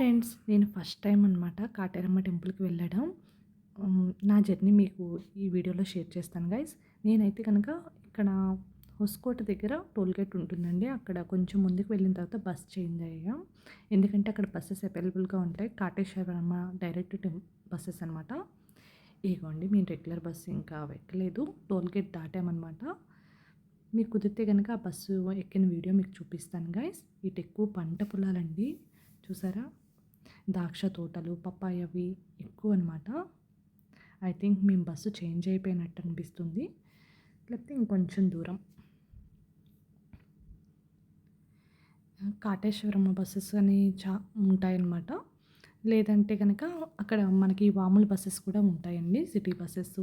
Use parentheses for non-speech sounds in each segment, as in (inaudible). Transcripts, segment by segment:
Friends నేను first time అనమాట కాటేరమ్మ టెంపుల్కి వెళ్ళడం. నా జర్నీ మీకు ఈ వీడియోలో షేర్ చేస్తాను గైస్. నేనైతే కనుక ఇక్కడ హొస్కోట దగ్గర టోల్ గేట్ ఉంటుందండి. అక్కడ కొంచెం ముందుకు వెళ్ళిన తర్వాత బస్ చేంజ్ అయ్యాం. ఎందుకంటే అక్కడ బస్సెస్ అవైలబుల్గా ఉంటాయి. కాటేశ్వరమ్మ డైరెక్ట్ టెం బస్సెస్ అనమాట ఇగోండి మేము రెగ్యులర్ బస్సు ఇంకా ఎక్కలేదు టోల్ గేట్ దాటామన్నమాట. మీకు కుదిరితే కనుక ఆ బస్సు ఎక్కిన వీడియో మీకు చూపిస్తాను గైస్. ఇటు ఎక్కువ పంట పొలాలండి. చూసారా? ద్రాక్ష తోటలు పప్పాయ అవి ఎక్కువ అనమాట ఐ థింక్ మేము బస్సు చేంజ్ అయిపోయినట్టు అనిపిస్తుంది. లేకపోతే ఇంకొంచెం దూరం. కాటేశ్వరమ్మ బస్సెస్ అని చా ఉంటాయన్నమాట. లేదంటే కనుక అక్కడ మనకి వాముల బస్సెస్ కూడా ఉంటాయండి. సిటీ బస్సెస్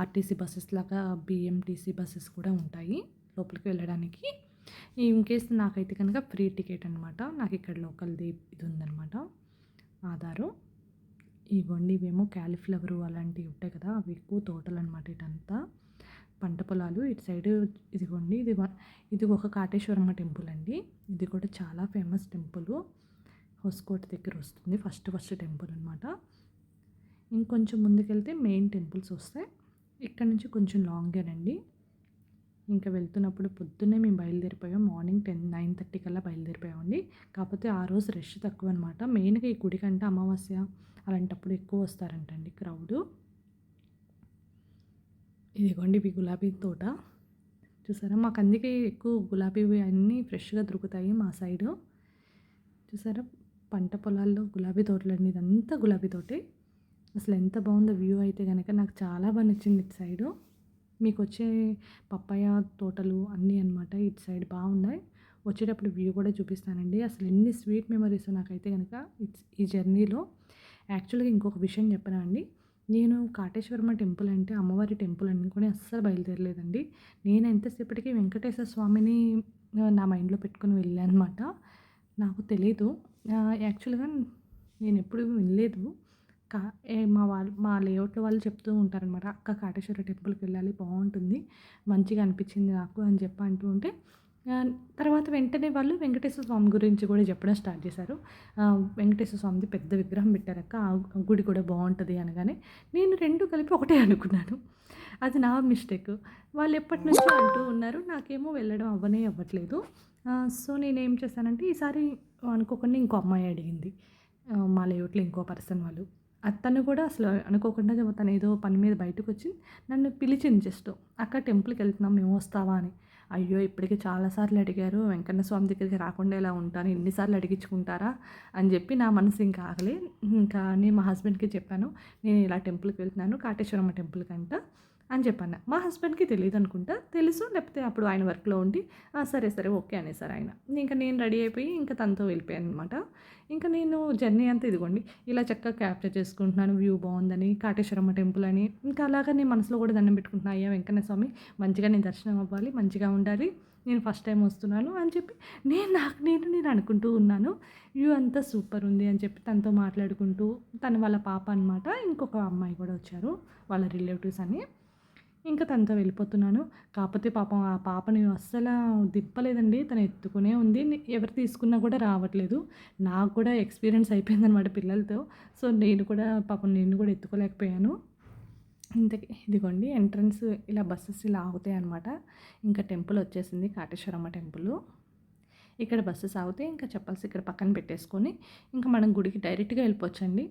ఆర్టీసీ బస్సెస్ లాగా బిఎంటీసీ బస్సెస్ కూడా ఉంటాయి లోపలికి వెళ్ళడానికి. ఇన్ కేస్ నాకైతే కనుక ఫ్రీ టికెట్ అనమాట నాకు ఇక్కడ లోకల్ది ఇది ఉందన్నమాట. ఆధారు. ఇవ్వండి ఇవేమో క్యాలీఫ్లవరు అలాంటివి ఉంటాయి కదా అవి ఎక్కువ తోటలు అనమాట ఇటంతా పంట పొలాలు ఇటు సైడ్ ఇదిగోండి ఇది ఇది ఒక కాటేశ్వరమ్మ టెంపుల్ అండి. ఇది కూడా చాలా ఫేమస్ టెంపుల్. హొస్కోట దగ్గర వస్తుంది ఫస్ట్ ఫస్ట్ టెంపుల్ అనమాట ఇంకొంచెం ముందుకెళ్తే మెయిన్ టెంపుల్స్ వస్తాయి. ఇక్కడ నుంచి కొంచెం లాంగేనండి. ఇంకా వెళ్తున్నప్పుడు పొద్దున్నే మేము బయలుదేరిపోయాం. మార్నింగ్ టెన్ నైన్ థర్టీ కల్లా బయలుదేరిపోయామండి. కాకపోతే ఆ రోజు రష్ తక్కువ అనమాట మెయిన్గా ఈ గుడి కంటే అమావాస్య అలాంటప్పుడు ఎక్కువ వస్తారంటండి క్రౌడ్. ఇదిగోండి ఇవి గులాబీ తోట. చూసారా? మాకు అందుకే ఎక్కువ గులాబీవి అన్నీ ఫ్రెష్గా దొరుకుతాయి మా సైడు. చూసారా? పంట పొలాల్లో గులాబీ తోటలండి. ఇదంతా గులాబీ తోటే. అసలు ఎంత బాగుందో వ్యూ అయితే కనుక నాకు చాలా బాగా నచ్చింది ఇటు సైడు. మీకు వచ్చే పప్పాయ తోటలు అన్నీ అన్నమాట ఇటు సైడ్ బాగున్నాయి. వచ్చేటప్పుడు వ్యూ కూడా చూపిస్తానండి. అసలు ఎన్ని స్వీట్ మెమరీస్ నాకైతే కనుక ఇట్స్ ఈ జర్నీలో. యాక్చువల్గా ఇంకొక విషయం చెప్పనా అండి నేను కాటేశ్వరమ్మ టెంపుల్ అంటే అమ్మవారి టెంపుల్ అనుకుని అస్సలు బయలుదేరలేదండి. నేను ఎంతసేపటికి వెంకటేశ్వర స్వామిని నా మైండ్లో పెట్టుకుని వెళ్ళాను అనమాట నాకు తెలీదు. యాక్చువల్గా నేను ఎప్పుడు వినలేదు. కా మా వాళ్ళు మా లేఅవుట్లో వాళ్ళు చెప్తూ ఉంటారనమాట అక్క కాటేశ్వర టెంపుల్కి వెళ్ళాలి బాగుంటుంది మంచిగా అనిపించింది నాకు అని చెప్పి అంటూ ఉంటే తర్వాత వెంటనే వాళ్ళు వెంకటేశ్వర స్వామి గురించి కూడా చెప్పడం స్టార్ట్ చేశారు. వెంకటేశ్వర స్వామిది పెద్ద విగ్రహం పెట్టారక్క ఆ గుడి కూడా బాగుంటుంది అనగానే నేను రెండు కలిపి ఒకటే అనుకున్నాను. అది నా మిస్టేక్. వాళ్ళు ఎప్పటి నుంచో అంటూ ఉన్నారు నాకేమో వెళ్ళడం అవ్వనే అవ్వట్లేదు. సో నేనేం చేశానంటే ఈసారి అనుకోకుండా ఇంకో అమ్మాయి అడిగింది మా లేఅవుట్లో ఇంకో పర్సన్ వాళ్ళు. అతను కూడా అసలు అనుకోకుండా తను ఏదో పని మీద బయటకు వచ్చి నన్ను పిలిచింది జస్ట్. అక్కడ టెంపుల్కి వెళ్తున్నాం మేము వస్తావా? అని. అయ్యో ఇప్పటికి చాలాసార్లు అడిగారు. వెంకన్న స్వామి దగ్గరికి రాకుండా ఎలా ఉంటాను? ఎన్నిసార్లు అడిగించుకుంటారా? అని చెప్పి నా మనసు ఇంకా ఆగలే. ఇంకా నేను మా హస్బెండ్కి చెప్పాను. నేను ఇలా టెంపుల్కి వెళ్తున్నాను. కాటేశ్వరమ్మ టెంపుల్కి అంట అని చెప్పాను మా హస్బెండ్కి తెలియదు అనుకుంటా. తెలుసు లేకపోతే అప్పుడు ఆయన వర్క్లో ఉండి సరే సరే ఓకే అనేసారు ఆయన. ఇంకా నేను రెడీ అయిపోయి ఇంకా తనతో వెళ్ళిపోయాను అనమాట ఇంకా నేను జర్నీ అంతా ఇదిగోండి ఇలా చక్కగా క్యాప్చర్ చేసుకుంటున్నాను. వ్యూ బాగుందని కాటేశ్వరమ్మ టెంపుల్ అని. ఇంకా అలాగా నేను మనసులో కూడా దండం పెట్టుకుంటున్నా అయ్యా వెంకన్న స్వామి మంచిగా నేను దర్శనం అవ్వాలి మంచిగా ఉండాలి. నేను ఫస్ట్ టైం వస్తున్నాను అని చెప్పి నేను నాకు నేను నేను అనుకుంటూ ఉన్నాను. వ్యూ అంతా సూపర్ ఉంది అని చెప్పి తనతో మాట్లాడుకుంటూ తను వాళ్ళ పాప అనమాట ఇంకొక అమ్మాయి కూడా వచ్చారు వాళ్ళ రిలేటివ్స్ అని. ఇంకా తనతో వెళ్ళిపోతున్నాను. కాకపోతే పాపం ఆ పాపని అస్సలు దిప్పలేదండి తను ఎత్తుకునే ఉంది. ఎవరు తీసుకున్నా కూడా రావట్లేదు. నాకు కూడా ఎక్స్పీరియన్స్ అయిపోయింది అనమాట పిల్లలతో. సో నేను కూడా పాపం నేను కూడా ఎత్తుకోలేకపోయాను. ఇంతకీ ఇదిగోండి ఎంట్రన్స్ ఇలా బస్సెస్ ఇలా ఆగుతాయి అనమాట ఇంకా టెంపుల్ వచ్చేసింది. కాటేశ్వరమ్మ టెంపుల్. ఇక్కడ బస్సెస్ ఆగితే ఇంకా చెప్పాల్సి ఇక్కడ పక్కన పెట్టేసుకొని ఇంకా మనం గుడికి డైరెక్ట్గా వెళ్ళిపోవచ్చండి.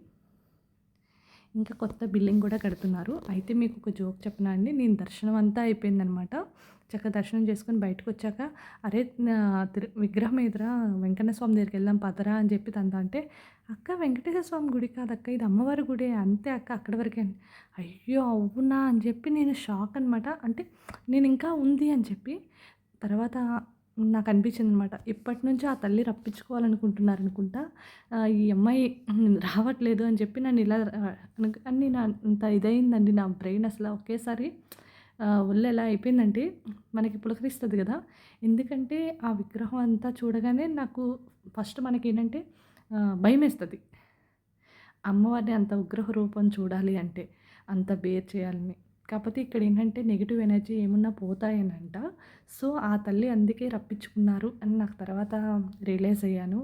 ఇంకా కొత్త బిల్డింగ్ కూడా కడుతున్నారు. అయితే మీకు ఒక జోక్ చెప్పనా అండి? నేను దర్శనం అంతా అయిపోయిందనమాట. చక్కగా దర్శనం చేసుకొని బయటకు వచ్చాక అరే తిరు విగ్రహం ఎదురా వెంకన్న స్వామి దగ్గరికి వెళ్దాం పదరా అని చెప్పి తనతో అంటే అక్క వెంకటేశ్వర స్వామి గుడి కాదక్క ఇది అమ్మవారి గుడి అంతే అక్క అక్కడి వరకే అయ్యో అవునా అని చెప్పి నేను షాక్ అనమాట అంటే నేను ఇంకా ఉంది అని చెప్పి తర్వాత నాకు అనిపించింది అనమాట ఇప్పటి నుంచి ఆ తల్లి రప్పించుకోవాలనుకుంటున్నారు అనుకుంటా ఈ అమ్మాయి రావట్లేదు అని చెప్పి నన్ను ఇలా అన్నీ నా అంత ఇదైందండి నా బ్రెయిన్ అసలు ఒకేసారి ఒళ్ళు ఎలా అయిపోయిందంటే మనకి పులకరిస్తుంది కదా. ఎందుకంటే ఆ విగ్రహం అంతా చూడగానే నాకు ఫస్ట్ మనకి ఏంటంటే భయం వేస్తుంది అమ్మవారిని అంత ఉగ్రహ రూపం చూడాలి అంటే అంత బేర్ చేయాలని. కాకపోతే ఇక్కడ ఏంటంటే నెగిటివ్ ఎనర్జీ ఏమున్నా పోతాయనంట. సో ఆ తల్లి అందుకే రప్పించుకున్నారు అని నాకు తర్వాత రియలైజ్ అయ్యాను.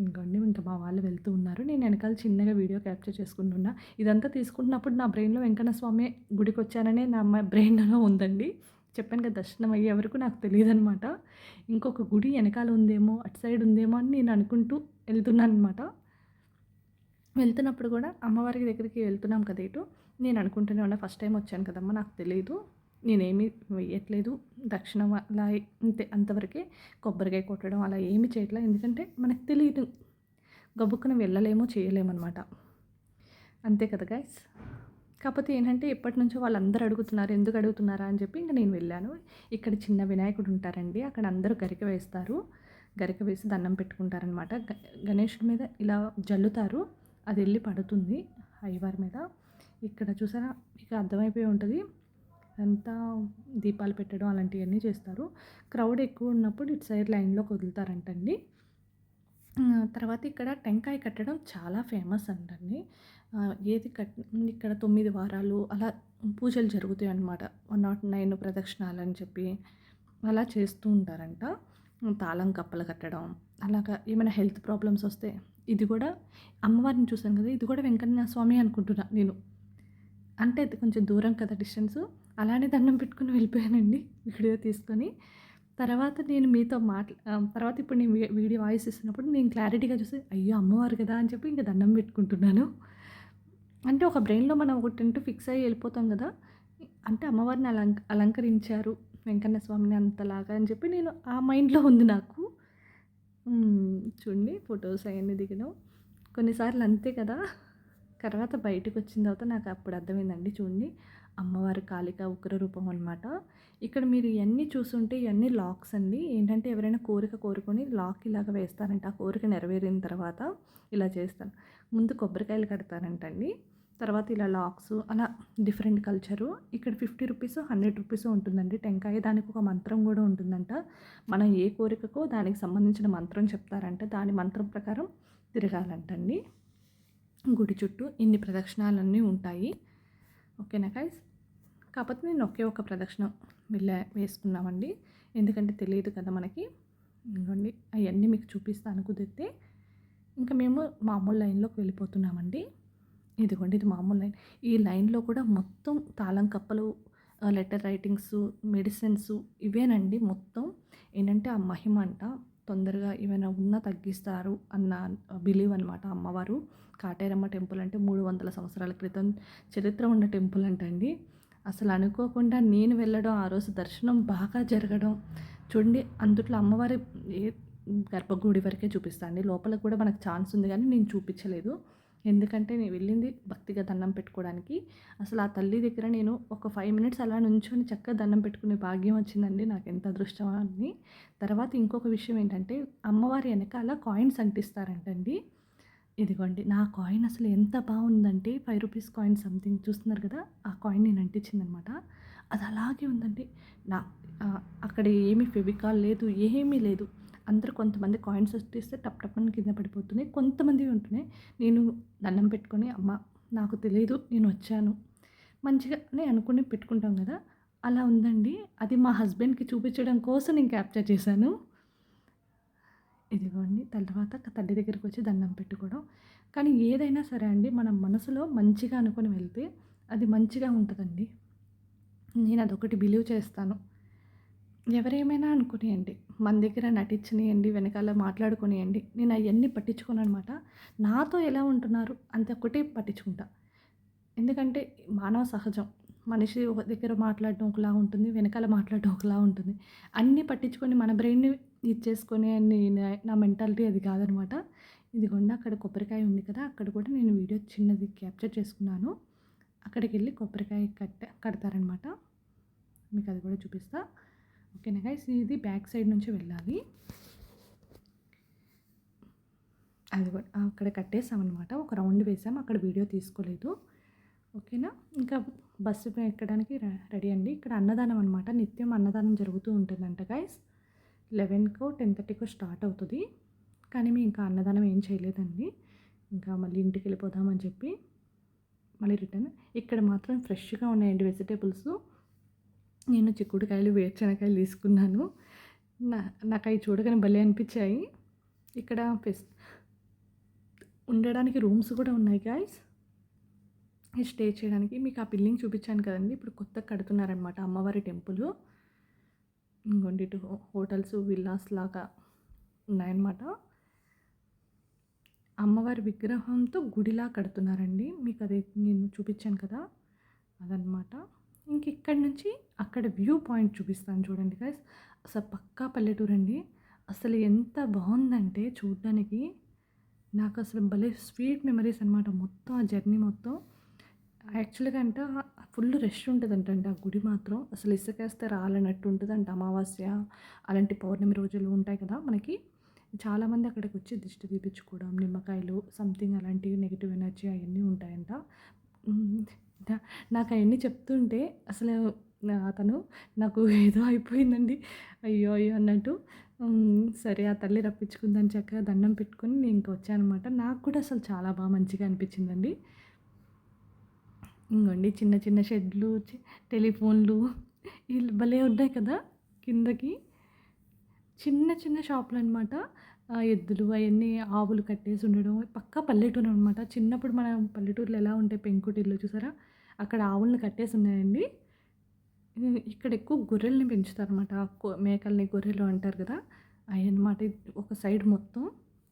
ఇంకోండి ఇంకా మా వాళ్ళు వెళ్తూ ఉన్నారు. నేను వెనకాల చిన్నగా వీడియో క్యాప్చర్ చేసుకుంటున్నా. ఇదంతా తీసుకుంటున్నప్పుడు నా బ్రెయిన్లో వెంకన్న స్వామి గుడికి వచ్చాననే నా బ్రెయిన్లో ఉందండి. చెప్పాను కదా దర్శనం అయ్యే వరకు నాకు తెలియదు అనమాట ఇంకొక గుడి వెనకాల ఉందేమో అటు సైడ్ ఉందేమో అని నేను అనుకుంటూ వెళ్తున్నాను అనమాట వెళ్తున్నప్పుడు కూడా అమ్మవారి దగ్గరికి వెళ్తున్నాం కదా ఇటు. నేను అనుకుంటూనే ఉన్నా ఫస్ట్ టైం వచ్చాను కదమ్మా నాకు తెలియదు నేనేమి వేయట్లేదు దక్షిణం అలా అంతే అంతవరకే కొబ్బరికాయ కొట్టడం అలా ఏమి చేయట్లేదు. ఎందుకంటే మనకు తెలియదు గబుక్కున వెళ్ళలేమో చేయలేమన్నమాట. అంతే కదా గైస్ కాకపోతే ఏంటంటే ఎప్పటి నుంచో వాళ్ళందరూ అడుగుతున్నారు ఎందుకు అడుగుతున్నారా అని చెప్పి ఇంకా నేను వెళ్ళాను. ఇక్కడ చిన్న వినాయకుడు ఉంటారండి అక్కడ అందరూ గరిక వేస్తారు. గరిక వేసి దండం పెట్టుకుంటారనమాట గణేషుడి మీద ఇలా జల్లుతారు. అది వెళ్ళి పడుతుంది అయ్యవారి మీద. ఇక్కడ చూసారా? మీకు అర్థమైపోయి ఉంటుంది. అంతా దీపాలు పెట్టడం అలాంటివన్నీ చేస్తారు. క్రౌడ్ ఎక్కువ ఉన్నప్పుడు ఇటు సైడ్ లైన్లోకి వదులుతారంటండి తర్వాత ఇక్కడ టెంకాయ కట్టడం చాలా ఫేమస్ అంటండి. ఏది కట్ ఇక్కడ తొమ్మిది వారాలు అలా పూజలు జరుగుతాయి అన్నమాట. వన్ నాట్ నైన్ ప్రదక్షిణాలు అని చెప్పి అలా చేస్తూ ఉంటారంట. తాళం కప్పలు కట్టడం అలాగా ఏమైనా హెల్త్ ప్రాబ్లమ్స్ వస్తే ఇది కూడా అమ్మవారిని చూసాను కదా ఇది కూడా వెంకన్న స్వామి అనుకుంటున్నా నేను. అంటే అది కొంచెం దూరం కదా డిస్టెన్స్. అలానే దండం పెట్టుకుని వెళ్ళిపోయానండి వీడియో తీసుకొని. తర్వాత నేను మీతో మాట్లా తర్వాత ఇప్పుడు నేను వీడియో వాయిస్ ఇస్తున్నప్పుడు నేను క్లారిటీగా చూసి అయ్యో అమ్మవారు కదా అని చెప్పి ఇంకా దండం పెట్టుకుంటున్నాను. అంటే ఒక బ్రెయిన్లో మనం ఒక టెంట్ ఫిక్స్ అయ్యి వెళ్ళిపోతాం కదా. అంటే అమ్మవారిని అలంక అలంకరించారు వెంకన్న స్వామిని అంతలాగా అని చెప్పి నేను ఆ మైండ్లో ఉంది నాకు. చూడండి ఫొటోస్ అవన్నీ దిగడం. కొన్నిసార్లు అంతే కదా. తర్వాత బయటకు వచ్చిన తర్వాత నాకు అప్పుడు అర్థమైందండి చూడండి. అమ్మవారి కాళిక ఉగ్ర రూపం అనమాట ఇక్కడ మీరు ఇవన్నీ చూస్తుంటే ఇవన్నీ లాక్స్ అండి. ఏంటంటే ఎవరైనా కోరిక కోరుకొని లాక్ ఇలాగ వేస్తారంట. ఆ కోరిక నెరవేరిన తర్వాత ఇలా చేస్తాను ముందు కొబ్బరికాయలు కడతారంటండి. తర్వాత ఇలా లాక్స్ అలా డిఫరెంట్ కల్చరు. ఇక్కడ ఫిఫ్టీ రూపీస్ హండ్రెడ్ రూపీస్ ఉంటుందండి. టెంకాయ దానికి ఒక మంత్రం కూడా ఉంటుందంట. మనం ఏ కోరికకో దానికి సంబంధించిన మంత్రం చెప్తారంట. దాని మంత్రం ప్రకారం తిరగాలంటండి. గుడి చుట్టూ ఇన్ని ప్రదక్షిణాలన్నీ ఉంటాయి. ఓకేనా గైస్ కాకపోతే నేను ఒకే ఒక ప్రదక్షిణ వెళ్ళా వేసుకున్నామండి. ఎందుకంటే తెలియదు కదా మనకి. ఇంకోండి అవన్నీ మీకు చూపిస్తాను కుదిరితే. ఇంకా మేము మామూలు లైన్లోకి వెళ్ళిపోతున్నామండి. ఇదిగోండి ఇది మామూలు లైన్. ఈ లైన్లో కూడా మొత్తం తాళం కప్పలు లెటర్ రైటింగ్స్ మెడిసిన్స్ ఇవేనండి మొత్తం. ఏంటంటే ఆ మహిమ అంట తొందరగా ఏమైనా ఉన్నా తగ్గిస్తారు అన్న బిలీవ్ అనమాట అమ్మవారు. కాటేరమ్మ టెంపుల్ అంటే మూడు వందల సంవత్సరాల క్రితం చరిత్ర ఉన్న టెంపుల్ అంటండి. అసలు అనుకోకుండా నేను వెళ్ళడం ఆ రోజు దర్శనం బాగా జరగడం. చూడండి అందుట్లో అమ్మవారి గర్భగుడి వరకే చూపిస్తాండి లోపల కూడా మనకు ఛాన్స్ ఉంది కానీ నేను చూపించలేదు. ఎందుకంటే నేను వెళ్ళింది భక్తిగా దండం పెట్టుకోవడానికి. అసలు ఆ తల్లి దగ్గర నేను ఒక ఫైవ్ మినిట్స్ అలా నుంచొని చక్కగా దండం పెట్టుకునే భాగ్యం వచ్చిందండి నాకు ఎంత అదృష్టం అని. తర్వాత ఇంకొక విషయం ఏంటంటే అమ్మవారి వెనకాల కాయిన్స్ అంటిస్తారంటండి. ఇదిగోండి నా కాయిన్ అసలు ఎంత బాగుందంటే ఫైవ్ రూపీస్ కాయిన్ సంథింగ్ చూస్తున్నారు కదా ఆ కాయిన్ నేను అంటించిందనమాట. అది అలాగే ఉందండి. నా అక్కడ ఏమీ ఫెవికాల్ లేదు ఏమీ లేదు. అందరూ కొంతమంది కాయిన్స్ వస్తే టప్ టప్పని కింద పడిపోతున్నాయి. కొంతమంది ఉంటున్నాయి. నేను దండం పెట్టుకొని అమ్మ నాకు తెలియదు నేను వచ్చాను. మంచిగానే అనుకుని పెట్టుకుంటాం కదా. అలా ఉందండి. అది మా హస్బెండ్కి చూపించడం కోసం నేను క్యాప్చర్ చేశాను. ఇదిగోండి తర్వాత తల్లి దగ్గరికి వచ్చి దండం పెట్టుకోవడం. కానీ ఏదైనా సరే అండి మన మనసులో మంచిగా అనుకొని వెళ్తే అది మంచిగా ఉంటుందండి. నేను అదొకటి బిలీవ్ చేస్తాను. ఎవరేమైనా అనుకునేయండి మన దగ్గర నటించనియండి వెనకాల మాట్లాడుకునియండి నేను అవన్నీ పట్టించుకోను అనమాట నాతో ఎలా ఉంటున్నారు అంత ఒకటే పట్టించుకుంటా. ఎందుకంటే మానవ సహజం. మనిషి ఒక దగ్గర మాట్లాడడం ఒకలా ఉంటుంది వెనకాల మాట్లాడడం ఒకలా ఉంటుంది. అన్నీ పట్టించుకొని మన బ్రెయిన్ని ఇచ్చేసుకొని అని నా మెంటాలిటీ అది కాదనమాట. ఇదిగోండి అక్కడ కొబ్బరికాయ ఉంది కదా అక్కడ కూడా నేను వీడియో చిన్నది క్యాప్చర్ చేసుకున్నాను. అక్కడికి వెళ్ళి కొబ్బరికాయ కట్ట కడతారనమాట. మీకు అది కూడా చూపిస్తాను ఓకేనా గైస్ ఇది బ్యాక్ సైడ్ నుంచి వెళ్ళాలి. అది కూడా అక్కడ అనమాట ఒక రౌండ్ వేసాం అక్కడ వీడియో తీసుకోలేదు. ఓకేనా? ఇంకా బస్సు ఎక్కడానికి రెడీ అండి. ఇక్కడ అన్నదానం అనమాట నిత్యం అన్నదానం జరుగుతూ ఉంటుందంట గైస్ లెవెన్కో టెన్ థర్టీకో స్టార్ట్ అవుతుంది. కానీ మేము ఇంకా అన్నదానం ఏం చేయలేదండి. ఇంకా మళ్ళీ ఇంటికి వెళ్ళిపోదామని చెప్పి మళ్ళీ రిటర్న్ ఇక్కడ మాత్రం ఫ్రెష్గా ఉన్నాయండి వెజిటేబుల్స్ నేను చిక్కుడుకాయలు వేరుశనకాయలు తీసుకున్నాను. నా నాకు అవి చూడగానే భలే అనిపించాయి. ఇక్కడ ఫెస్ ఉండడానికి రూమ్స్ కూడా ఉన్నాయి గాయస్ స్టే చేయడానికి మీకు ఆ బిల్డింగ్ చూపించాను కదండి. ఇప్పుడు కొత్తగా కడుతున్నారనమాట అమ్మవారి టెంపుల్. ఇంకోండి హోటల్స్ విల్లాస్ లాగా ఉన్నాయన్నమాట. అమ్మవారి విగ్రహంతో గుడిలా కడుతున్నారండి. మీకు అది నేను చూపించాను కదా. అదనమాట ఇంక ఇక్కడ నుంచి అక్కడ వ్యూ పాయింట్ చూపిస్తాను చూడండి గైస్ అసలు పక్కా పల్లెటూరు అండి. అసలు ఎంత బాగుందంటే చూడడానికి. నాకు అసలు భలే స్వీట్ మెమరీస్ అనమాట మొత్తం ఆ జర్నీ మొత్తం. యాక్చువల్గా అంట ఫుల్ రష్ ఉంటుందంట ఆ గుడి మాత్రం. అసలు ఇసుకేస్తే రాలన్నట్టు ఉంటుందంట అమావాస్య అలాంటి పౌర్ణమి రోజులు ఉంటాయి కదా మనకి. చాలామంది అక్కడికి వచ్చి దిష్టి తీపించుకోవడం నిమ్మకాయలు సంథింగ్ అలాంటివి నెగిటివ్ ఎనర్జీ అవన్నీ ఉంటాయంట. నాకు అవన్నీ చెప్తుంటే అసలు అతను నాకు (laughs) ఏదో అయిపోయిందండి. అయ్యో అయ్యో అన్నట్టు సరే ఆ తల్లి రప్పించుకుందని చక్కగా దండం పెట్టుకొని నేను ఇంక వచ్చానమాట. నాకు కూడా అసలు చాలా బాగా మంచిగా అనిపించిందండి. ఇంకోండి చిన్న చిన్న షెడ్లు టెలిఫోన్లు వీళ్ళు భలే ఉన్నాయి కదా కిందకి. చిన్న చిన్న షాపులు అనమాట ఎద్దులు అవన్నీ ఆవులు కట్టేసి ఉండడం పక్కా పల్లెటూరు అనమాట చిన్నప్పుడు మన పల్లెటూరులో ఎలా ఉంటాయి పెంకుటిల్లు చూసారా? అక్కడ ఆవులను కట్టేసి ఉన్నాయండి. ఇక్కడ ఎక్కువ గొర్రెల్ని పెంచుతారనమాట మేకల్ని గొర్రెలు అంటారు కదా అవి అనమాట ఒక సైడ్ మొత్తం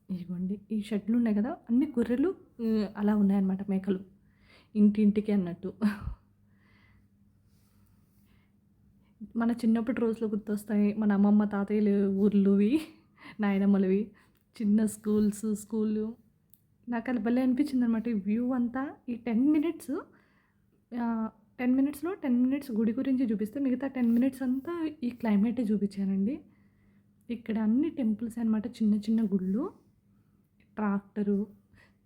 ఇదిగోండి ఈ షెడ్లు ఉన్నాయి కదా అన్ని గొర్రెలు అలా ఉన్నాయన్నమాట మేకలు. ఇంటింటికి అన్నట్టు. మన చిన్నప్పటి రోజులు గుర్తొస్తాయి. మన అమ్మమ్మ తాతయ్యలు ఊర్లువి నాయనమ్మలవి చిన్న స్కూల్స్ స్కూళ్ళు నాకు అది భలే అనిపించింది అనమాట ఈ వ్యూ అంతా. ఈ టెన్ మినిట్స్ టెన్ మినిట్స్లో టెన్ మినిట్స్ గుడి గురించి చూపిస్తే మిగతా టెన్ మినిట్స్ అంతా ఈ క్లైమేటే చూపించానండి ఇక్కడ అన్ని టెంపుల్స్ అనమాట చిన్న చిన్న గుళ్ళు. ట్రాక్టరు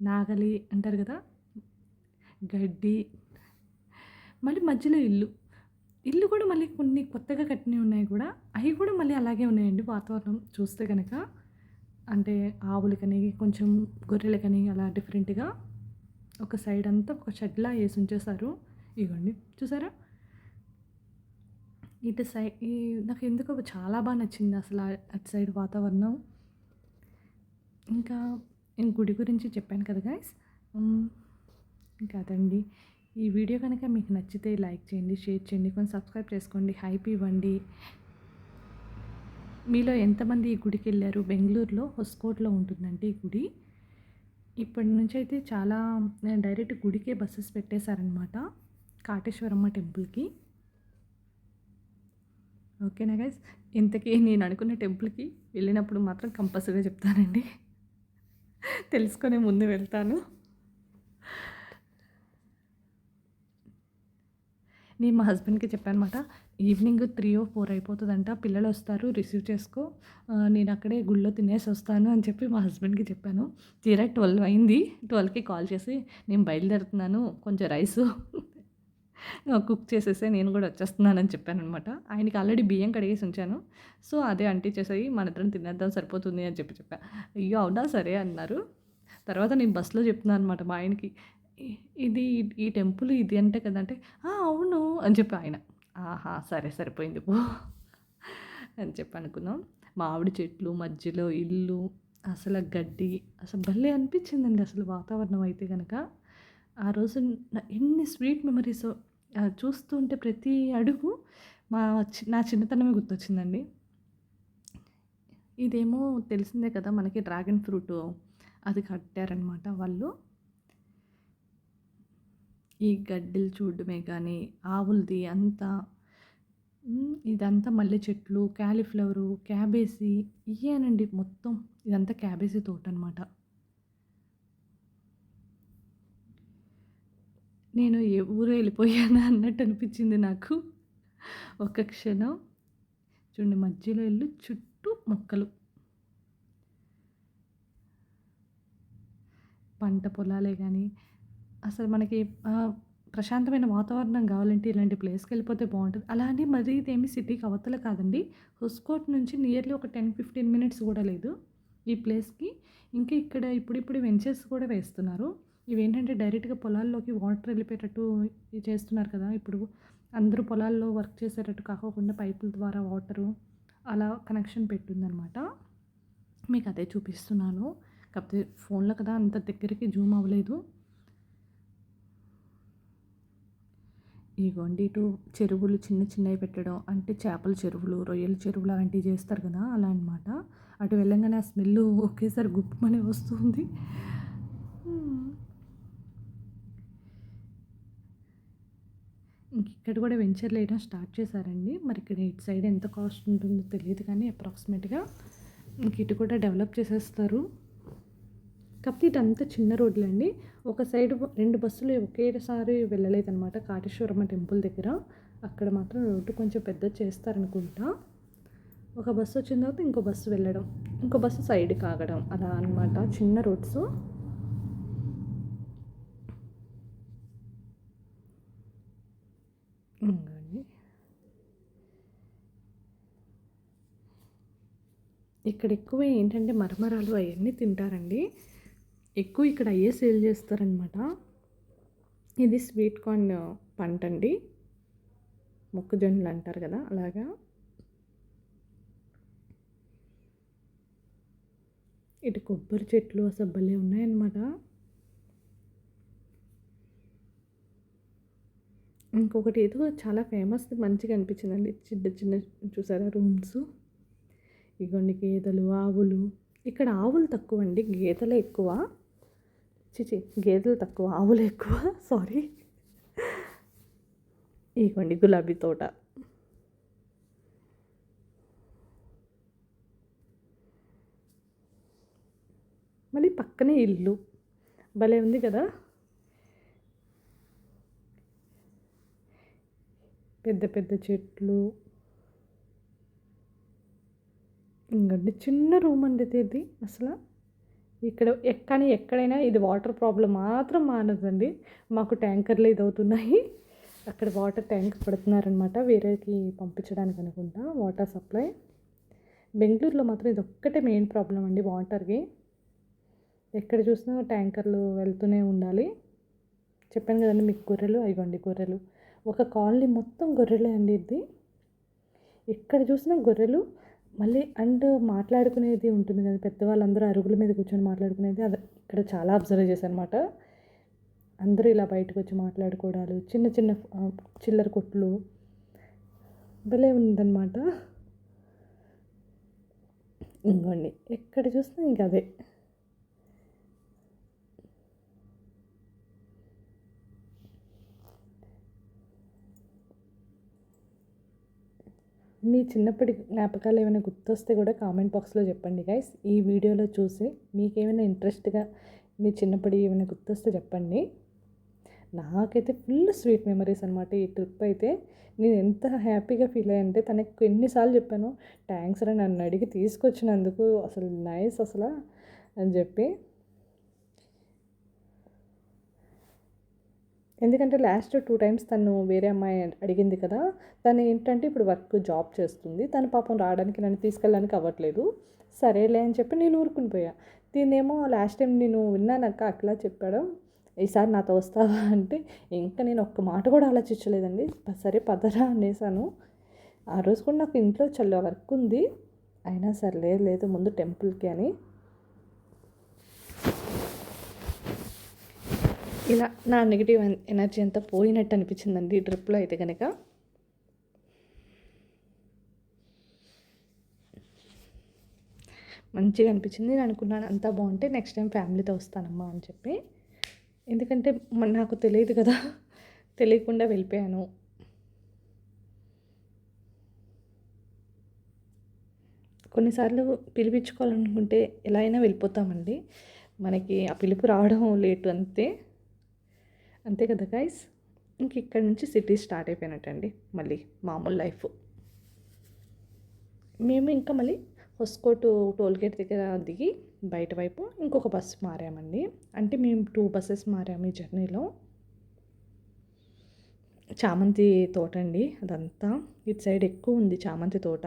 నాగలి అంటారు కదా గడ్డి మళ్ళీ మధ్యలో ఇల్లు. ఇల్లు కూడా మళ్ళీ కొన్ని కొత్తగా కట్టినవి ఉన్నాయి కూడా. అవి కూడా మళ్ళీ అలాగే ఉన్నాయండి వాతావరణం చూస్తే కనుక అంటే ఆవులకని కొంచెం గొర్రెలకని అలా డిఫరెంట్గా ఒక సైడ్ అంతా ఒక షెడ్లా వేసి ఉంచేశారు. ఇగోండి చూసారా? ఇటు సైడ్ ఈ నాకు ఎందుకో చాలా బాగా నచ్చింది అసలు అటు సైడ్ వాతావరణం. ఇంకా నేను గుడి గురించి చెప్పాను కదా గాయస్ ఇంకా అదండి. ఈ వీడియో కనుక మీకు నచ్చితే లైక్ చేయండి షేర్ చేయండి కొంచెం సబ్స్క్రైబ్ చేసుకోండి హైప్ ఇవ్వండి. మీలో ఎంతమంది ఈ గుడికి వెళ్ళారు? బెంగళూరులో హొస్కోట్లో ఉంటుందండి ఈ గుడి. ఇప్పటి నుంచి అయితే చాలా డైరెక్ట్ గుడికే బస్సెస్ పెట్టేశారనమాట కాటేశ్వరమ్మ టెంపుల్కి. ఓకేనా గైస్? ఇంతకీ నేను అనుకున్న టెంపుల్కి వెళ్ళినప్పుడు మాత్రం కంపల్సరీగా చెప్తానండి. తెలుసుకునే ముందు వెళ్తాను. నేను మా హస్బెండ్కి చెప్పాను అనమాట ఈవినింగ్ త్రీ ఓ ఫోర్ అయిపోతుందంట పిల్లలు వస్తారు రిసీవ్ చేసుకో నేను అక్కడే గుళ్ళో తినేసి వస్తాను అని చెప్పి మా హస్బెండ్కి చెప్పాను. తీరా ట్వెల్వ్ అయింది ట్వెల్వ్కి కాల్ చేసి నేను బయలుదేరుతున్నాను కొంచెం రైస్ కుక్ చేసేస్తే నేను కూడా వచ్చేస్తున్నానని చెప్పాను అనమాట ఆయనకి ఆల్రెడీ బియ్యం కడిగేసి ఉంచాను. సో అదే అంటించేసాయి మన ఇద్దరం తినేద్దాం సరిపోతుంది అని చెప్పి చెప్పా. అయ్యో అవునా? సరే అన్నారు. తర్వాత నేను బస్సులో చెప్తున్నాను అనమాట మా ఆయనకి. ఇది ఈ టెంపుల్ ఇది అంటే కదంటే అవును అని చెప్పి ఆయన. ఆహా సరే సరిపోయింది పో అని చెప్పి అనుకున్నాం. మామిడి చెట్లు మధ్యలో ఇల్లు అసలు గడ్డి అసలు భలే అనిపించిందండి అసలు వాతావరణం అయితే కనుక ఆ రోజు ఎన్ని స్వీట్ మెమరీస్. చూస్తుంటే ప్రతి అడుగు మా చి- నా చిన్నతనమే గుర్తొచ్చిందండి. ఇదేమో తెలిసిందే కదా మనకి డ్రాగన్ ఫ్రూట్ అది కట్టారనమాట వాళ్ళు. ఈ గడ్డిలు చూడడమే కానీ ఆవులది అంతా ఇదంతా మల్లె చెట్లు క్యాలీఫ్లవరు క్యాబేజీ ఇయ్యేనండి మొత్తం. ఇదంతా క్యాబేజీ తోట అనమాట నేను ఏ ఊరు వెళ్ళిపోయానా అన్నట్టు అనిపించింది నాకు. ఒక క్షణం చూడండి మధ్యలో ఇల్లు చుట్టూ మొక్కలు. పంట పొలాలే కానీ అసలు మనకి ప్రశాంతమైన వాతావరణం కావాలంటే ఇలాంటి ప్లేస్కి వెళ్ళిపోతే బాగుంటుంది. అలా మరి ఇదేమి సిటీకి అవతల కాదండి. హుస్కోట్ నుంచి నియర్లీ ఒక టెన్ ఫిఫ్టీన్ మినిట్స్ కూడా లేదు ఈ ప్లేస్కి. ఇంకా ఇక్కడ ఇప్పుడిప్పుడు వెంచర్స్ కూడా వేస్తున్నారు. ఇవేంటంటే డైరెక్ట్గా పొలాల్లోకి వాటర్ వెళ్ళిపోయేటట్టు చేస్తున్నారు కదా ఇప్పుడు అందరూ పొలాల్లో వర్క్ చేసేటట్టు కాకోకుండా పైపుల ద్వారా వాటరు అలా కనెక్షన్ పెట్టిందనమాట మీకు అదే చూపిస్తున్నాను. కాకపోతే ఫోన్లో కదా అంత దగ్గరికి జూమ్ అవ్వలేదు. ఇగోండి ఇటు చెరువులు చిన్న చిన్నవి పెట్టడం అంటే చేపల చెరువులు రొయ్యల చెరువులు అలాంటివి చేస్తారు కదా అలా అనమాట అటు వెళ్ళంగానే ఆ స్మెల్ ఒకేసారి గుప్పమని వస్తుంది. ఇక్కడ కూడా వెంచర్లు వేయడం స్టార్ట్ చేశారండి. మరి ఇక్కడ ఇటు సైడ్ ఎంత కాస్ట్ ఉంటుందో తెలియదు కానీ అప్రాక్సిమేట్గా ఇంక ఇటు కూడా డెవలప్ చేసేస్తారు. కాకపోతే ఇదంతా చిన్న రోడ్లు అండి. ఒక సైడ్ రెండు బస్సులు ఒకేసారి వెళ్ళలేదన్నమాట. కాటేశ్వరమ్మ టెంపుల్ దగ్గర. అక్కడ మాత్రం రోడ్డు కొంచెం పెద్ద చేస్తారనుకుంటా. ఒక బస్సు వచ్చిన తర్వాత ఇంకో బస్సు వెళ్ళడం ఇంకో బస్సు సైడ్కి ఆగడం అలా అనమాట చిన్న రోడ్స్. ఇంకోండి ఇక్కడ ఎక్కువ ఏంటంటే మరమరాలు అవన్నీ తింటారండి. ఎక్కువ ఇక్కడ అయ్యే సేల్ చేస్తారనమాట ఇది స్వీట్ కార్న్ పంట అండి మొక్కజొన్నలు అంటారు కదా అలాగా. ఇటు కొబ్బరి చెట్లు అసలు భలే ఉన్నాయన్నమాట. ఇంకొకటి ఏదో చాలా ఫేమస్ మంచిగా అనిపించిందండి. చిన్న చిన్న చూసారా రూమ్స్? ఇగోండి గేదెలు ఆవులు. ఇక్కడ ఆవులు తక్కువ అండి గేదెలు ఎక్కువ. చిచి గేదెలు తక్కువ ఆవులు ఎక్కువ. (laughs) సారీ. ఇగోండి గులాబీ తోట. మళ్ళీ పక్కనే ఇల్లు. భలే ఉంది కదా? పెద్ద పెద్ద చెట్లు. ఇంకండి చిన్న రూమ్ అండి ఇది అసలు. ఇక్కడ కానీ ఎక్కడైనా ఇది వాటర్ ప్రాబ్లం మాత్రం మానదండి. మాకు ట్యాంకర్లు ఇది అవుతున్నాయి అక్కడ వాటర్ ట్యాంక్ పడుతున్నారనమాట వేరేకి పంపించడానికి అనుకుంటా వాటర్ సప్లై. బెంగళూరులో మాత్రం ఇది ఒక్కటే మెయిన్ ప్రాబ్లం అండి వాటర్కి. ఎక్కడ చూసినా ట్యాంకర్లు వెళ్తూనే ఉండాలి. చెప్పాను కదండి మీకు గొర్రెలు అయిగోండి గొర్రెలు. ఒక కాలనీ మొత్తం గొర్రెలే అండి ఇది ఎక్కడ చూసినా గొర్రెలు మళ్ళీ అండ్ మాట్లాడుకునేది ఉంటుంది కదా పెద్దవాళ్ళందరూ అరుగుల మీద కూర్చొని మాట్లాడుకునేది అది ఇక్కడ చాలా అబ్జర్వ్ చేశాను అనమాట అందరూ ఇలా బయటకు వచ్చి మాట్లాడుకోవడాలు చిన్న చిన్న చిల్లర కొట్లు భలే ఉందన్నమాట. ఇంకోండి ఎక్కడ చూసినా ఇంకా అదే. మీ చిన్నప్పటి జ్ఞాపకాలు ఏమైనా గుర్తొస్తే కూడా కామెంట్ బాక్స్లో చెప్పండి గైస్ ఈ వీడియోలో చూసి మీకేమైనా ఇంట్రెస్ట్గా మీ చిన్నప్పటి ఏమైనా గుర్తొస్తే చెప్పండి. నాకైతే ఫుల్ స్వీట్ మెమరీస్ అనమాట ఈ ట్రిప్ అయితే. నేను ఎంత హ్యాపీగా ఫీల్ అయ్యంటే తనకు ఎన్నిసార్లు చెప్పాను థ్యాంక్స్ రా నన్ను అడిగి తీసుకొచ్చినందుకు అసలు నైస్ అసలు అని చెప్పి. ఎందుకంటే లాస్ట్ టూ టైమ్స్ తను వేరే అమ్మాయి అడిగింది కదా తను ఏంటంటే ఇప్పుడు వర్క్ జాబ్ చేస్తుంది తను పాపం రావడానికి నన్ను తీసుకెళ్ళడానికి అవ్వట్లేదు. సరేలే అని చెప్పి నేను ఊరుకుని పోయా. దీన్నేమో లాస్ట్ టైం నేను విన్నానక్క అట్లా చెప్పాడు. ఈసారి నాతో వస్తావా అంటే ఇంకా నేను ఒక్క మాట కూడా ఆలోచించలేదండి. సరే పదరా అనేసాను. ఆ రోజు కూడా నాకు ఇంట్లో చల్ల వర్క్ ఉంది. అయినా సరే లేదు లేదు ముందు టెంపుల్కి అని. ఇలా నా నెగిటివ్ ఎనర్జీ అంతా పోయినట్టు అనిపించిందండి డ్రిప్లో ట్రిప్లో అయితే కనుక మంచిగా అనిపించింది. నేను అనుకున్నాను అంతా బాగుంటే నెక్స్ట్ టైం ఫ్యామిలీతో వస్తానమ్మా అని చెప్పి. ఎందుకంటే నాకు తెలియదు కదా. తెలియకుండా వెళ్ళిపోయాను. కొన్నిసార్లు పిలిపించుకోవాలనుకుంటే ఎలా అయినా వెళ్ళిపోతామండి. మనకి ఆ పిలుపు రావడం లేటు అంతే. అంతే కదా గైస్ ఇంక ఇక్కడ నుంచి సిటీ స్టార్ట్ అయిపోయినట్టండి మళ్ళీ మామూలు లైఫ్ మేము ఇంకా మళ్ళీ హొస్కోటు టోల్గేట్ దగ్గర దిగి బయట వైపు ఇంకొక బస్సు మారామండి. అంటే మేము టూ బస్సెస్ మారాము ఈ జర్నీలో చామంతి తోట అండి అదంతా. ఇటు సైడ్ ఎక్కువ ఉంది చామంతి తోట.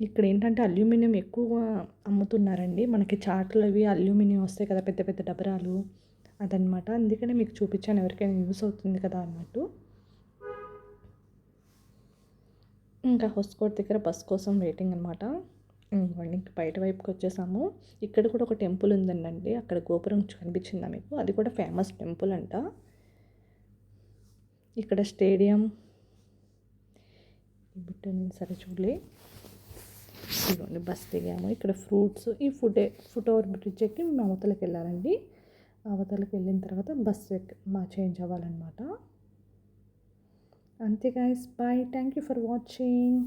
ఇక్కడ ఏంటంటే అల్యూమినియం ఎక్కువ అమ్ముతున్నారండి. మనకి చాట్లు అవి అల్యూమినియం వస్తాయి కదా పెద్ద పెద్ద డబరాలు. అదనమాట అందుకనే మీకు చూపించాను ఎవరికైనా యూస్ అవుతుంది కదా అన్నట్టు. ఇంకా హోస్కోట్ దగ్గర బస్ కోసం వెయిటింగ్ అనమాట ఇంకోండి ఇంక బయట వైపుకి వచ్చేసాము. ఇక్కడ కూడా ఒక టెంపుల్ ఉందండి అక్కడ గోపురం కనిపించిందా మీకు? అది కూడా ఫేమస్ టెంపుల్ అంట. ఇక్కడ స్టేడియం. బిట్టు నేను సరే చూడలే. ఇదిగోండి బస్ దిగాము. ఇక్కడ ఫ్రూట్స్ ఈ ఫుడ్ ఫుట్ ఓవర్ బ్రిడ్జ్ ఎక్కి మేము అవతలకి వెళ్ళాలండి. అవతలకి వెళ్ళిన తర్వాత బస్సు ఎక్కి మా చేంజ్ అవ్వాలన్నమాట. అంతే guys bye thank you for watching